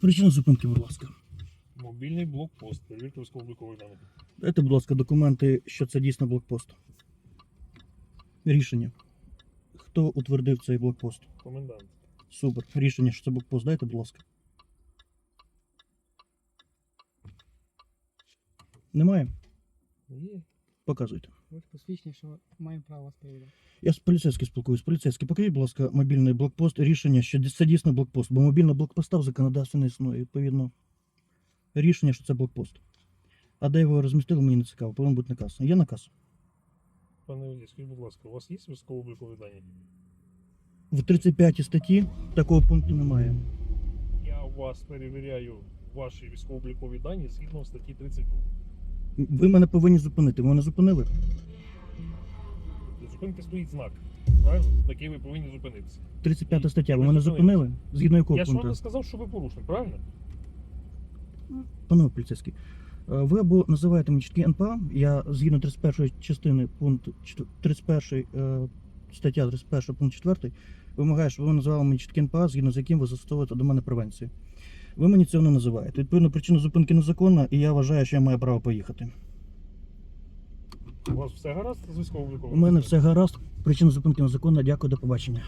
Причина зупинки, будь ласка. Мобільний блокпост, перевірка військово-облікових даних. Дайте, будь ласка, документи, що це дійсно блокпост. Рішення. Хто утвердив цей блокпост? Комендант. Супер. Рішення, що це блокпост, дайте, будь ласка. Немає? Є. Показуйте. Ви ж що маємо право вас перевіряти. Я з поліцейським спілкуюсь. Поліцейський, покажіть, будь ласка, мобільний блокпост. Рішення, що це дійсно блокпост, бо мобільного блокпоста в законодавстві не існує. Відповідно, рішення, що це блокпост. А де його розмістили, мені не цікаво. Повинен бути наказ. Є наказ? Пане Водій, скажіть, будь ласка, у вас є військово-облікові дані? В 35 статті такого пункту немає. Я у вас перевіряю ваші військово-облікові дані згідно статті 32. Ви мене повинні зупинити. Ви мене зупинили? Для зупинки стоїть знак, правильно? На який ви повинні зупинитися. 35 стаття. Ви мене зупинили? Згідно якого Я ж вам пункту? не сказав, що ви порушник, правильно? Панове поліцейський, е, ви або називаєте мені чіткі НПА, я згідно 31 частини пункт 31 е, стаття 31 пункт 4 вимагаю, щоб ви називали мені чіткі НПА, згідно з яким ви застосовуєте до мене превенцію. Ви мені цього не називаєте. Відповідно, причина зупинки незаконна, і я вважаю, що я маю право поїхати. У вас все гаразд з військовим обліковим? У мене все гаразд, причина зупинки незаконна. Дякую, до побачення.